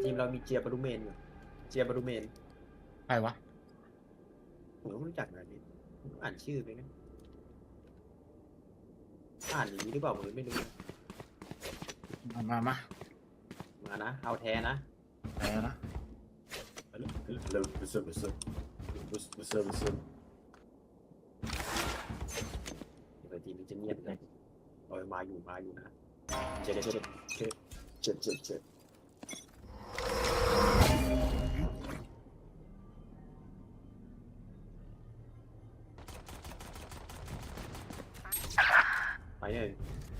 ทีมเรามีเจียบารูเมนเจียบารูเมนใครวะผมไม่รู้จักนะนี่อ่านชื่อไปนะอ่านอย่างนี้หรือเปล่าผมไม่รู้มามามามานะเอาแท้นะแท้นะ Hello, hello, hello, what's up, what's up? What's, what's up, what's up? เดี๋มันจะเงียบเลเออมาอยู่มาอยู่นะเจ็เจ็ดเจ็ดเจ็ดเจ็ดเจ็ด I am.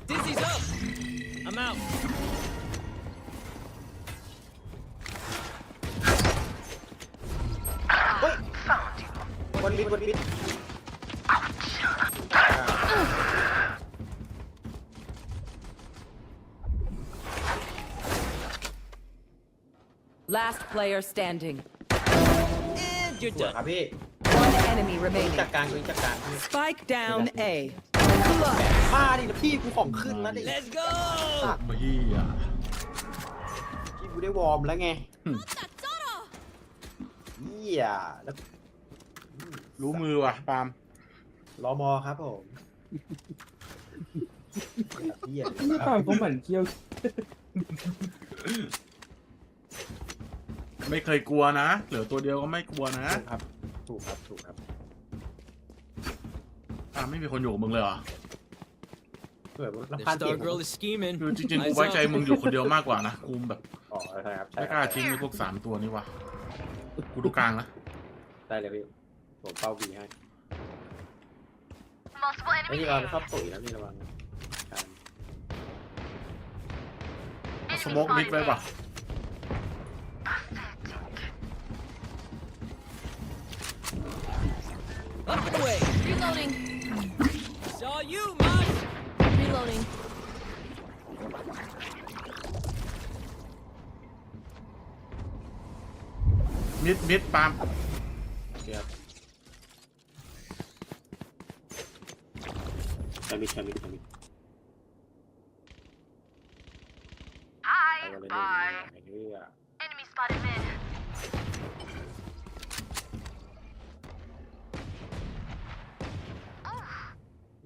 Dizzy's up! I'm out. Wait! Found you. One bit, one bit. Last player standing. And you're done. One enemy remaining. Spike down A. Blood. มาดินะพี่กูของขึ้นแล้วดิ Let's go. เฮียพี่กูได้วอร์มแล้วไงเฮียแล้วรู้มือว่ะปาล์มรอมอครับผมเฮียพี่ปาล์มเขาหมั่นเคี้ยวไม่เคยกลัวนะ เหลือตัวเดียวก็ไม่กลัวนะถูกครับ ถูกครับ ถูกครับ ปาล์มไม่มีคนอยู่กับมึงเลยเหรอ เผื่อ The ลำคาญเสียง star girl is scheming. คือจริงๆ กู Eyes ไว้ใจ up. มึงอยู่คนเดียวมากกว่านะ กูแบบอ๋อใช่ครับใช่ไม่คกล้ารับทิ้งไอ้พวกสามตัวนี้ว่ะ กูดูกลางนะ ได้เลยพี่ผมเป้าบีให้ Multiple ไอ้ enemy นี่เรา here. ชอบตุ๋ยนะพี่ระวังนะการสโมกมิดไว้ป่ะ Up and away. Reloading. Saw you, Mosh. Reloading. Mid, mid, bam. Yeah. ชามิดชามิดชามิดไปกันเยอ้เหี้ย Enemy spotted mid.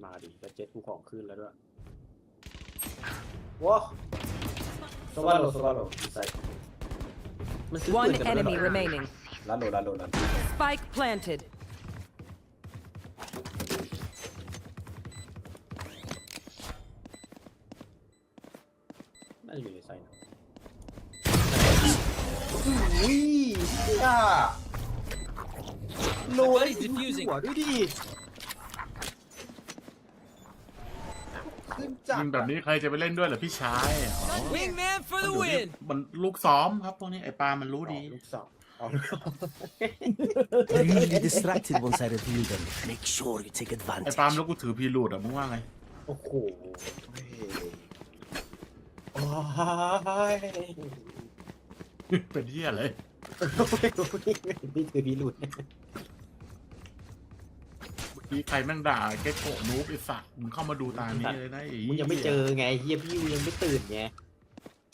มาดิแล้เจ็ตกูของขึ้นแล้วด้วย Whoa. So. Inside. One enemy remaining. Lalo, lalo, lalo. Spike planted. Ano! Yeah! No, defusing. What? Idiot! ขึ้นจัดยิงแบบนี้ใครจะไปเล่นด้วยเหรอพี่ชายอ๋อ Wingman for the เดี๋ยวนี้ win. มันลูกซ้อมครับพวกนี้ไอ้ปาล์มมันรู้ดี ลูกสองเอาลูกสอง really distracted once I review them. Make sure you take ไอ้ advantage. ปาล์มแล้วกูถือพีรูดอะมึงว่าไง โอ้โหโอ้ยเป็นเหี้ยเลยนี่คือพี่หลุ ดมีใครแม่งด่าเก็ตโกะนูบไอ้สัตว์มึงเข้ามาดูตานี้เลยนะไอ้มึงยังไม่เจอไงเฮียพี่ยังไม่ตื่นไง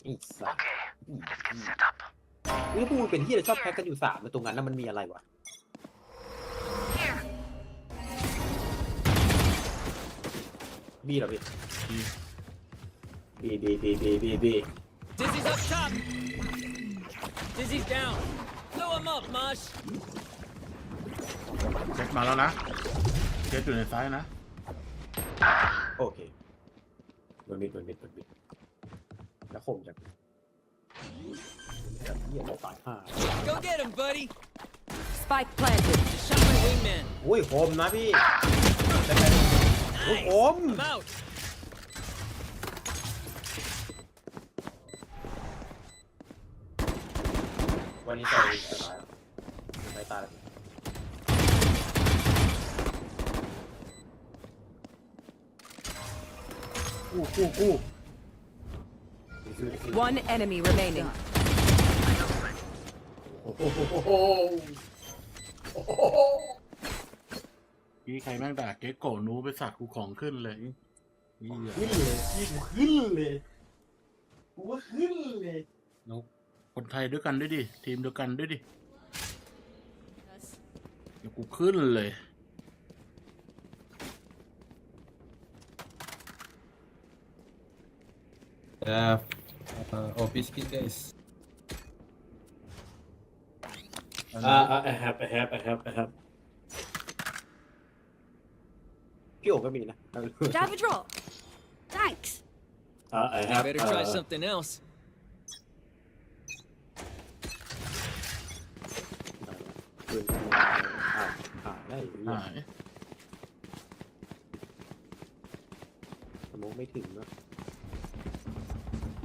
ไอ้สัสนี่พูดเป็นที่เราชอบแพ็กกันอยู่สามตรงนั้นแล้วมันมีอะไรวะ Here. บีเหรอพี่บีบีบีบีบีบี Dizzy's up top. Dizzy's down. Blow him up, Mosh. เจ็ดมาแล้วนะเจ็ดอยู่ในซ้ายนะ โอเคโดนมิดโดนมิดโดนมิดแล้วคมจากจากเฮียเราตายห้า Go get him, buddy. Spike planted. Shot my wingman. โอ้ยคมนะพี่โอ้ย Nice. คม I'm out. วันนี้ใส่ตายใส่ตาย กู้กู้กู้ One enemy remaining. โอ้โหมีใครแม่งด่าเก็ตโกะนูบไปสัตว์กูของขึ้นเลยเหี้ยขึ้นเลยพี่กูขึ้นเลยกูว่าขึ้นเลยนุ๊กคนไทยด้วยกันด้วยดิ ทีมเดียวกันด้วยดิเดี๋ยวกูขึ้นเลย Yeah. Uh, OP skin guys. uh I have I have I have I have พี่โอ๋ก็มีนะ Have a drop. Thanks. uh I You have better try uh, something else. ปืนอ่าอ่าได้อยู่ หาย สมองไม่ถึงนะ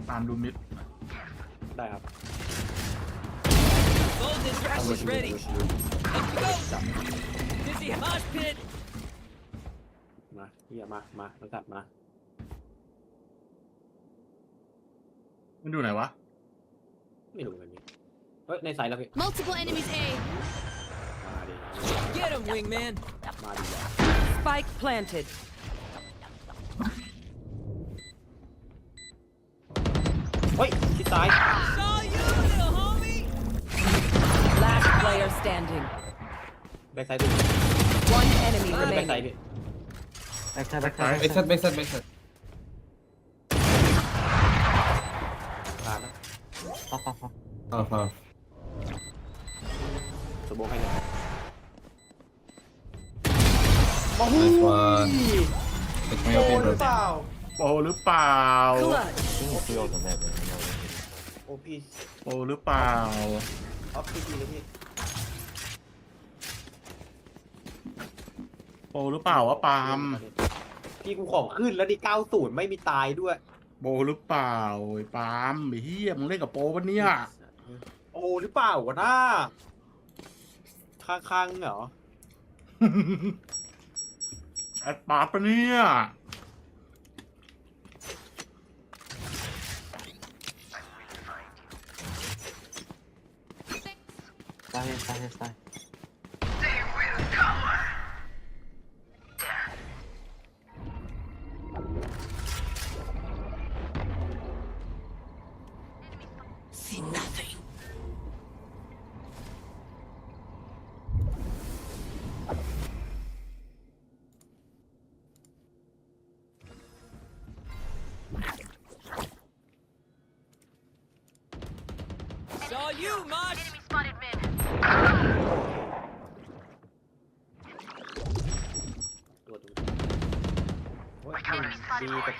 ตามดูมิดได้ครับ Golden Crash is ready. Up you go. Dizzy mosh pit. มาเฮียมามาแล้วตัดมามันดูไหนวะไม่รู้กันนี้เฮ้ยในไซส์แล้วพี่ Multiple enemies A. มาดิ Get him, wingman. มาดิ Spike planted. เฮ้ยที่ซ้าย Saw you, little homie. Last player standing. แบ็คไซด์ดู One enemy แบ็คไซ remaining. ด์พี่ Backside, backside. Backside, backside, backside. ผ่านนะ Half, half. สมองให้เลย Nice one. Take my OP, bro. โปรหรือเปล่า Clutch. โอพีโปร หรือเปล่า ออฟพีพีเลยพี่โปรหรือเปล่าวะปาล์มพี่กูของขึ้นแล้วดิ90ไม่มีตายด้วยโปรหรือเปล่าไอ้ปาล์มไอ้เฮียมึงเล่นกับโปรปะเนี่ยโอ้หรือเปล่าวะน้าค้างๆเหรอแอดปาร์ตปะเนี่ย ซ้ายซ้ายซ้าย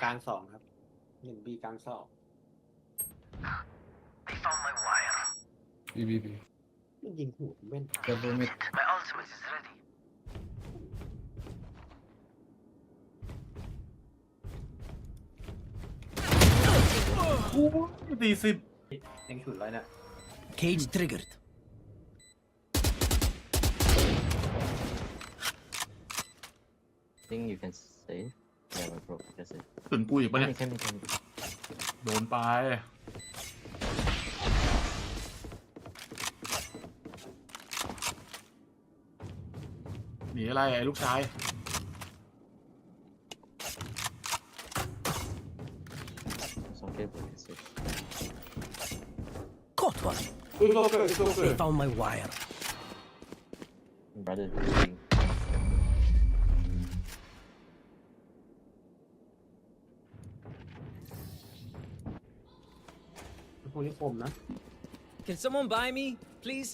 ลางสองครับหนึ่งบีกลางสอง B, B, B. มันยิงหูผมแม่น Double mid. ตีสิบยังฉุดเลยเนี่ย Cage triggered. think you can save. Yeah, but bro, you can save. ถึงกูอีกปะ Can เนี่ me, ย can me, can me. โดนไป หนีอะไร ไอ้ลูกชาย It's okay, bro, you can save. Caught one. โอเคโอเค They found my wire. Brother, healing. วกนี้คมนะ Can someone buy me, please?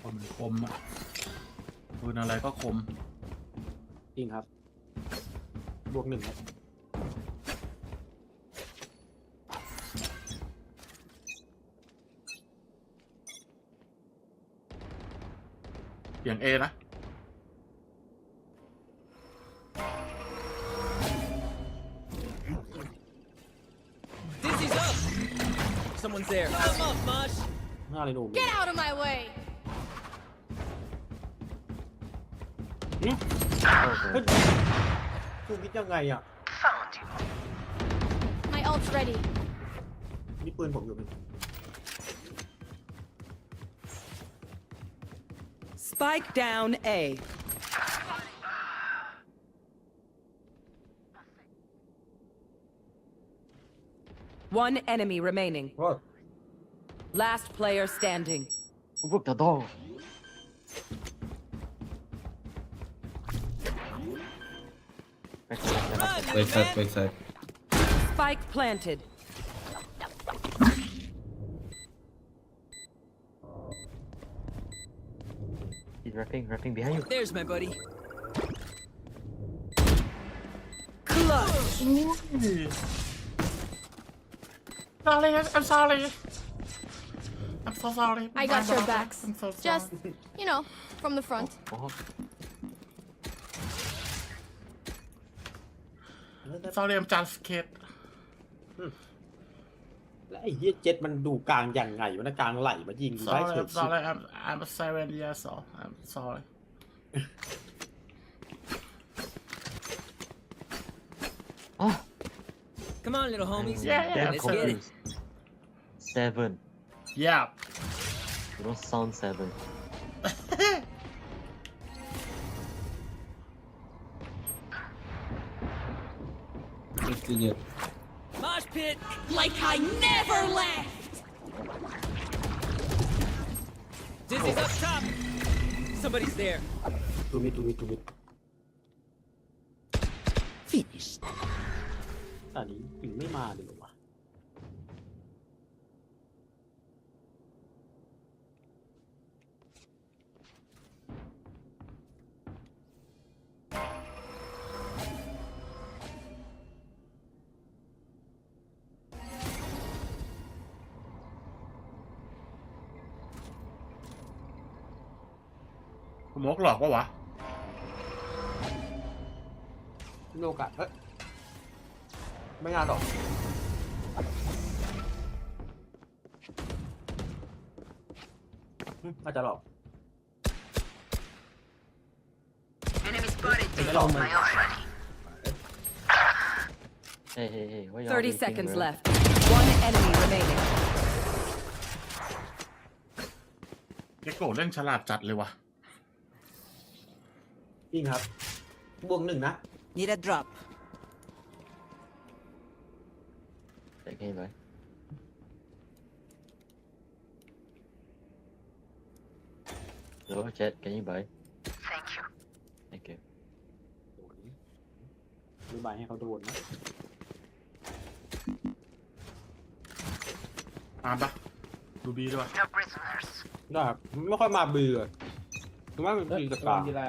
คมคมอะปืนอะไรก็คม จริงครับ บวกหนึ่งครับ อย่างเอนะ Dizzy's up. Someone's there. Come up, mosh. ห้าเลยหนุ่ม Get out of my way. Oh, bro. คุณคิดยังไงอ่ะ My ult's ready. นี่ปืนผมอยู่ไหม Spike down A. One enemy remaining. โอ้ Last player standing. Look the door. Back to back to He's rapping, rapping behind you. There's my buddy. Clutch. sorry I'm sorry I'm so sorry I got your backs. I'm so sorry Just, you know, from the front. Oh, oh. sorry I'm just scared แล้วไอ้เหี้ยเจ็ดมันดูกลางอย่างไงวะนะกลางไหลมายิงกูได้ sorry เฉย I'm sorry I'm I'm seven years old I'm sorry ah, Come on, little homies. Yeah, yeah, damn Let's get it. confused. Seven. yeah You don't sound seven. fifty jet Mosh pit. Like I never left! Dizzy's up top. Somebody's there. ตูมิดตูมิดตูมิด Finished. ตอนนี้ยิงไม่มาเลยเหรอวะ ะ มกหลอกปะวะมีโอกาสเฮ้ยไม่งานหรอกอืมน่าจะหรอกไม่หรอกมัน Hey, hey, hey. What you 30 waiting, seconds bro? left. One enemy remaining. เกโกเล่นฉลาดจัดเลยวะ จริงครับ บวกหนึ่งนะ Need a drop. Take it, bro. Hello, chat. Can you buy? Thank you. Thank you. โดนดูใบให้เขาโดนนะตามปะดูบีด้วยปะได้ครับไม่ค่อยมาเบื่อถือว่ามันปีกับกลางคะ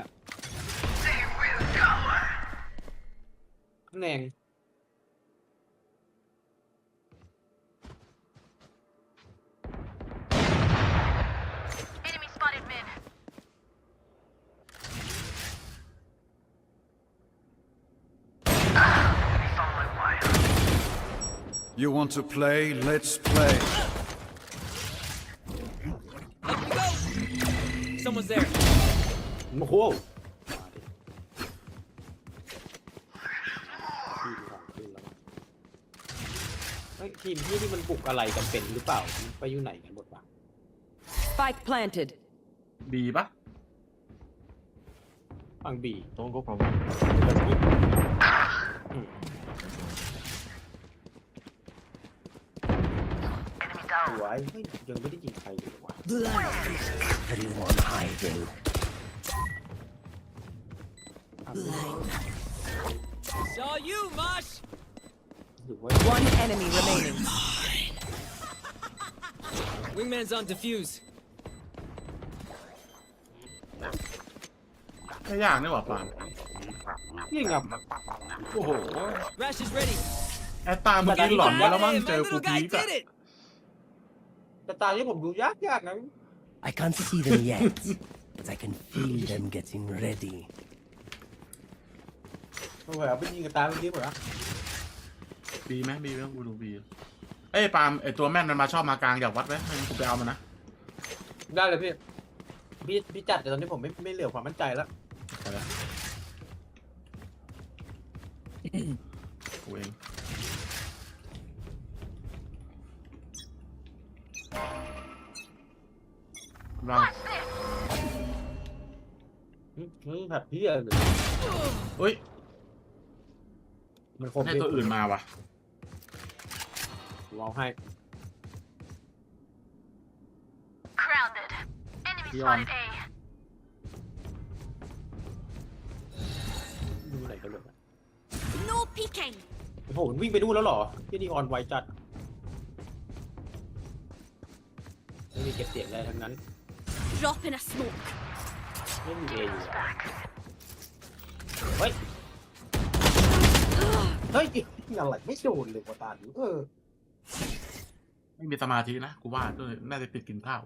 แนน You want to play? Let's play. Up we go. Someone's there. โอ้โหมาดิทีมของขึ้นแล้วเฮ้ย ทีมที่นี่มันบุกอะไรกันเป็นหรือเปล่ามันไปอยู่ไหนกันหมดวะ Spike planted. บีปะฝั่งบี Don't go from. สวยเฮ้ยยังไม่ได้ยิงใครเลยวะ Everyone hiding. Saw you, Mosh. หรือว่า One enemy remaining. Wingman's on defuse. ไม่ยากนี่หว่าปาน ยิงอ่ะโอ้โห Rash is ready. ไอ้ตาเมื่อกี้หลอนไปแล้วมั้ง Hey, เจ my อกู little guy พีกอะ did it. แต่ตาที่ผมดูยากยากๆนะ I can't see them yet, but I can feel them getting ready. โอ้โหเอาไปยิงกับตาเมื่อกี้หมดละ บีไหมบีไหมกูดูบีเอ้ยปาล์มไอตัวแม่นมันมาชอบมากลางอยากวัดไหมไม่งั้นกูไปเอามันนะได้เลยพี่ พี่พี่จัดแต่ตอนนี้ผมไม่ไม่เหลือความมั่นใจแล้วไปแล้วกูเองวางอืมแบบพี่เลยเฮ้ย มันคมให้ตัวอื่นมาว่ะลองให้พี่ออนดูไหนกันเลย No peeking. โอ้โหมันวิ่งไปดูแล้วเหรอที่นี่ออนไวจัด ไม่มีเก็บเสียงอะไรทั้งนั้น Drop in a smoke. ไม่มีเออยู่อะเฮ้ย เฮ้ยอะไรไม่โดนเลยกว่าตาดูเออ ไม่มีสมาธินะกูว่าก็เลยน่าจะติดกินข้าว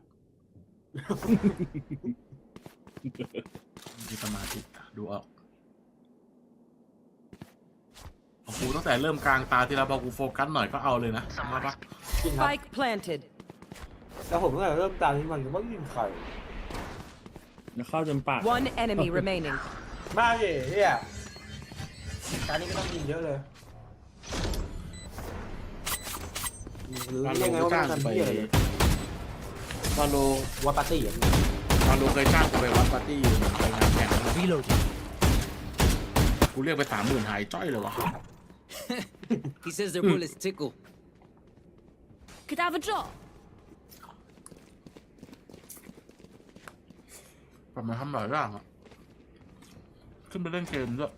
มีสมาธิอะดูออกของกูตั้งแต่เริ่มกลางตาที่แล้วพอกูโฟกัสหน่อยก็เอาเลยนะใช่ปะจริงครับ Spike planted. แต่ผมตั้งแต่เริ่มตามที่มันก็ไม่ยิงใครแล้วเข้าจนปาก One enemy remaining. มาเย่เฮีย การนี้ไม่ต้องยิงเยอะเลยหรือฟาโลยังไงก็ว่าจ้างทำไปเฮียเลยฟาโลว่าปาร์ตี้อะฟาโลเคยจ้างกูไปวัดปาร์ตี้อยู่ไปงานแข่ง Reloading. กูเรียกไปสามหมื่นหายจ้อยเลยวะ He says their bullets tickle. Could I have a drop? กลับมาทำหลายอย่างอะขึ้นไปเล่นเกมด้วย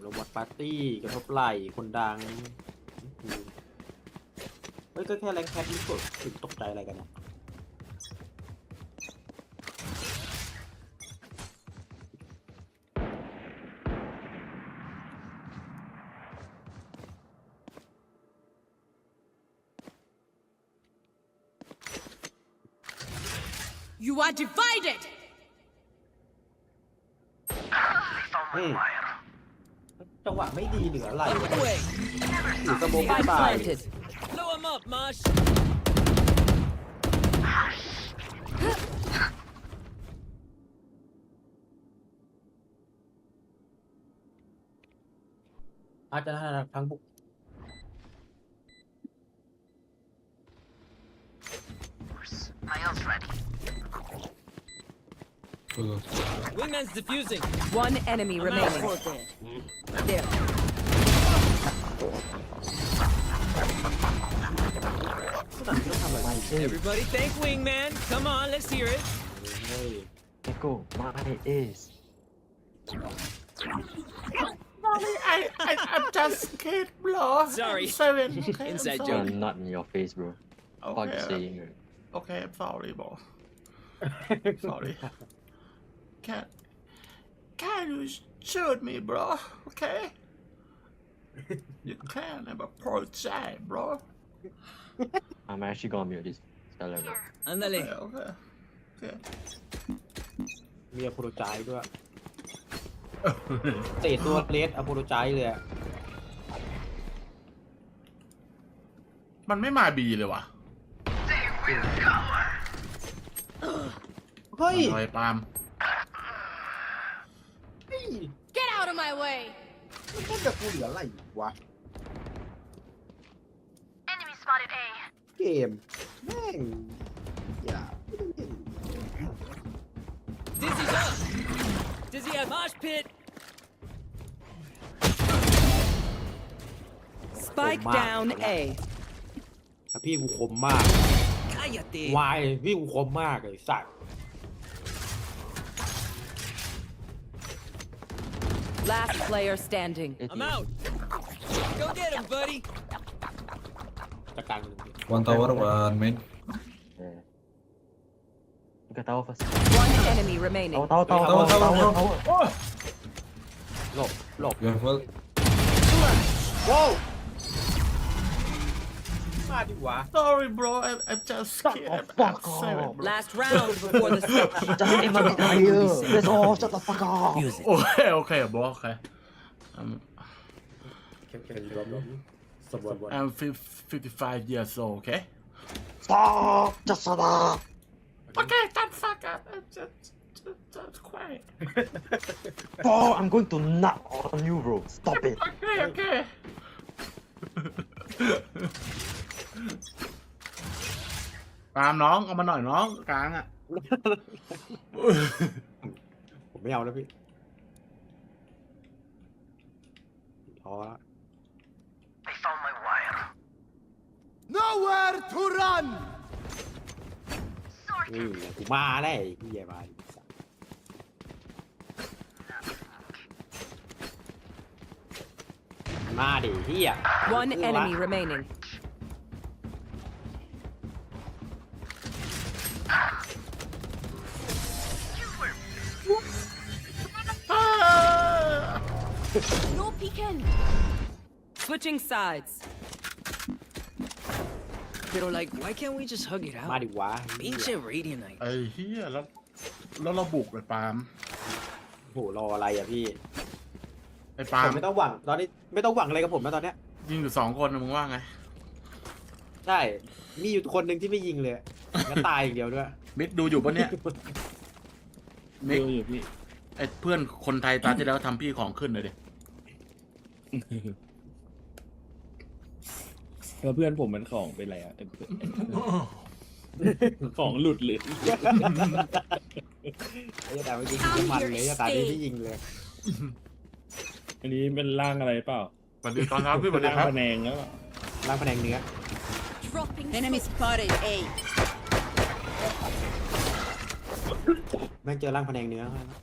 เราวัด ปาร์ตี้กระทบไหล่คนดังเฮ้ยก็แค่แรงแคทนี่กดถึงตกใจอะไรกันนะ You are divided. อืม จังหวะไม่ดีเหนือไหล Wait, หรือกระโบง Spike ตาย planted. blow him up, Mosh. อาจจะทั้งบุก Full. Wingman's defusing. One enemy I'm out remaining. for dead. There. ขนาดนี้ต้องทำอะไร Everybody thank Wingman. Come on, let's hear it. เฮ้ย Echo, my ace. I I I'm just kid bro Sorry. seven Inside You're joke. not in your face, bro. Fuck you saying, right? Okay, I'm sorry, bro. Sorry. Can Can you shoot me, bro? Okay. You can have a project, bro. I'm actually gonna mute this. Tell her, bro. Ándale. Okay, okay. okay. มีอโพโลไจายด้วยเตะตัวเลสอโพโลไจายเลยอะมันไม่มาบีเลยว่ะเฮ้ยลอยปาล์ม Get out of my way. มันต้นกับกูเหลืออะไรวะเกมแม่งอย่า Dizzy's up. Dizzy at Mosh Pit. Spike Oh, down Mark. A. แต่พี่กูคมมาก Cállate. วายพี่กูคมมากเลยสัตว์ Last player standing. I'm out. Go get him, buddy. จะกลางหนึ่ง One tower, one main. Yeah. Look at tower first. One enemy remaining. Tower, tower, tower, Tower, tower, tower, tower, tower. tower. หลบหลบ You have well. ว้าวมาดิวะ Sorry, bro. I I'm just Shut kid. the I'm, fuck I'm seven, up. bro. Last round before the switch. Just aim at the tire. Let's all shut the fuck up. Music. Okay, okay, bro. Okay. Um, เข้มเข้มรวมรวมสมบูรณ์ I'm fif- 55 years old. Okay. Stop. Just shut up. Okay, shut the fuck up. I'm just, just, just quiet. Bro, I'm going to nut on you, bro. Stop it. Okay, okay. ตามน้องเอามาหน่อยน้องกลางอะ ผมไม่เอาแล้วพี่ท้อแล้ว Nowhere to run! นี่ไงกูมาแล้วไอ้พี่ใหญ่มาดิมาดิพี่อะ One enemy remaining. No peeking. Switching sides. Pero like, why can't we just hug it มา out? ดิวะ Ancient Radianite. ไอ้เฮียแล้วแล้วเราบุกเลยปาล์มโหรออะไรอะพี่ไอ้ผปาล์มมไม่ต้องหวังตอนนี้ไม่ต้องหวังอะไรกับผมนะตอนเนี้ยยิงอยู่สองคนนะมึงว่าไงใช่มีอยู่คนหนึ่งที่ไม่ยิงเลยงั้นตายอย่างเดียวด้วยมิกดูอยู่ปะเนี่ยมิกดูอยู่พี่ไอ้เพื่อนคนไทยตาที่แล้วทำพี่ของขึ้นเลยดิ แล้วเพื่อนผมมันของเป็นอะไรอะของหลุดเลยไอ้แต่เมื่อกี้ยิงมันเลยแต่ตานี้ไม่ยิงเลยอันนี้เป็นร่างอะไรเปล่าสวัสดีตอนครับพี่สวัสดีร่างครับ พะแนงแล้วเปล่าร่างแผนงเนื้อ Dropping Enemy spotted. A. แม่งเจอร่างแผนงเนื้อเข้าไปแล้ว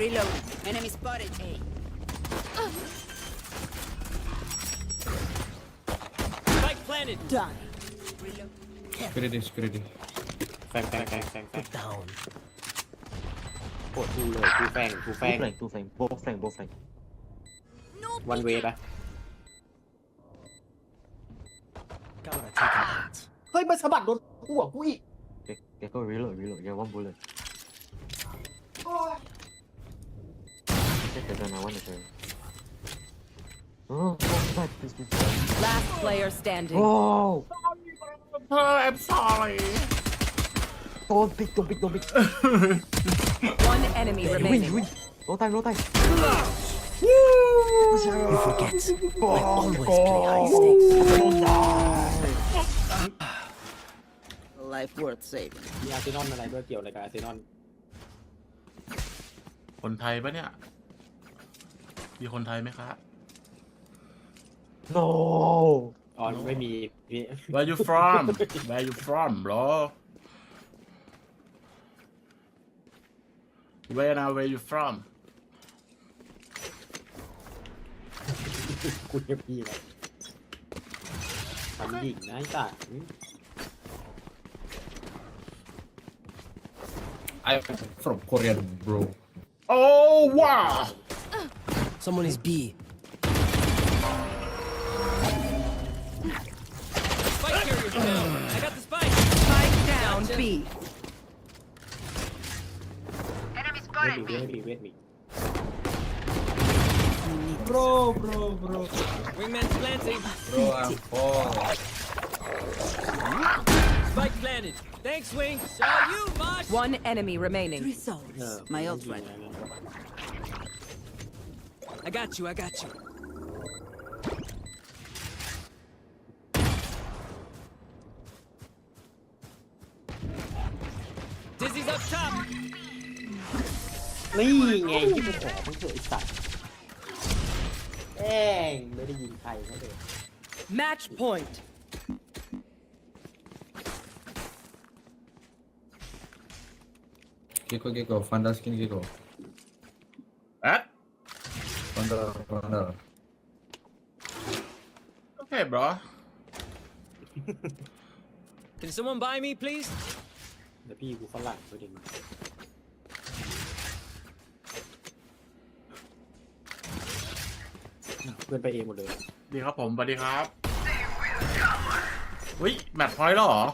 Reload. Enemy spotted. A. Spike planted. Done. สกิริตี้สกิริตี้แฟงแฟงแฟงแฟงแฟง Down. โคตรกูเลยกูแฟงกูแฟ Two ง flank, two flank, both flank, both flank. No วันเว peeking. ปะ Gotta take a hit. เฮ้ยมันสะบัดโดนหัวกูอีก Okay, okay, go reload, reload. Yeah, one bullet. I to. Oh. Last player standing. Oh! oh I'm sorry. Don't pick, don't pick, don't pick. One enemy hey, remaining. Win, win. No time, no time. Woo! He forgets. Oh, always play high stakes. Life worth saving. มีอาร์เซนอลอะไรด้วยเกี่ยวอะไรกับอาร์เซนอลคนไทยปะเนี่ย มีคนไทยไหมครับ No! อ๋อไม่มีพี่ Where you from Where you from bro Where now Where you from กูเรียกพี่เลยทำหญิงนะไอ้สัตว์ I'm from Korea bro Oh wow Someone is B. Spike down. B. Wait me, wait me, wait me. Bro, bro, bro. Wingman's planting. Bro, I'm falling. Spike planted. Thanks, Wing. You, One enemy remaining. Three souls. Yeah, My old friend. I got you. I got you. Dizzy's up top. นี่ไงที่กูขอมึงเถอะไอ้สัตว์แม่งไม่ได้ยิงใครเขาเลย Match point. Kiko Kiko Fanda skin Kiko At Fanda Fanda Okay bro Can someone buy me, please? เดี๋ยวพี่กูฝรั่งตัวเด็กเพื่อนไปเองหมดเลย ดีครับผมสวัสดีครับวิแมตช์พอยต์แล้วเหรอ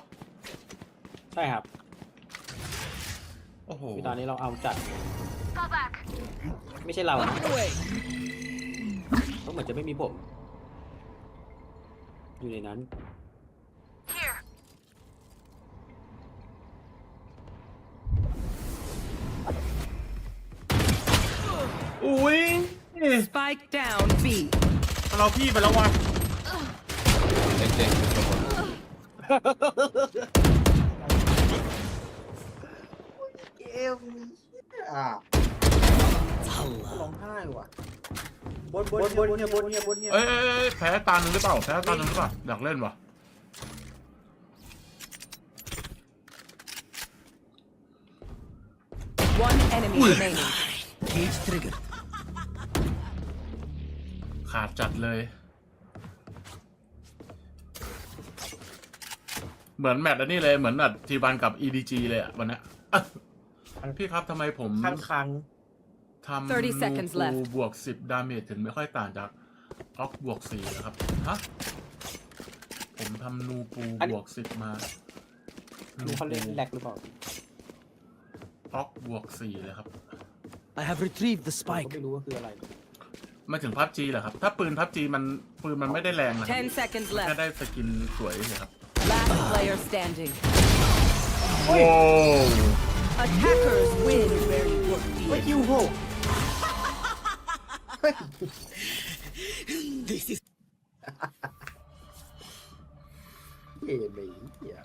ใช่ครับโอ้โห คือตอนนี้เราเอาจัด Fall back. ไม่ใช่เรานะ Up and away. เขาเหมือนจะไม่มีผม อยู่ในนั้น Here. อุ้ย Spike down B. เราพี่ไปแล้ววะเด็กเด็กทุกคนเอวอะร้องไห้ว่ะ บนบนบนเนี่ยบนเนี่ยบนเนี่ยเอ้ยเอ้ยเอ้ยแพ้ตาหนึ่งหรือเปล่าแพ้ตาหนึ่งหรือเปล่าอยากเล่นวะ One enemy remaining. Cage triggered. ขาดจัดเลย เหมือนแมตช์อันนี้เลยเหมือนแบบทีบันกับ EDG เลยอะวันเนี้ยอะพี่ครับทำไมผม ข้างคัง ทำ30 seconds นู left ปูบวกสิบดาเมจถึงไม่ค่อยต่างจากออกบวกสี่นะครับ ฮะ ผมทำนูปูบวกสิบมาอันนี้เขาเล่นแลกหรือเปล่าออกบวกสี่เลยครับ I have retrieved the ผม spike. ก็ไม่รู้ว่าคืออะไรไม่ถึงพับจีเหรอครับ ถ้าปืนพับจีมันปืนมันไม่ได้แรงนะครับ10 seconds แค่ left. ได้สกินสวยเลยครับ Last player standing. โอ้ Attackers win. Very good. เฮ้ยคิวโห This is เอ๋ไม่เหี้ย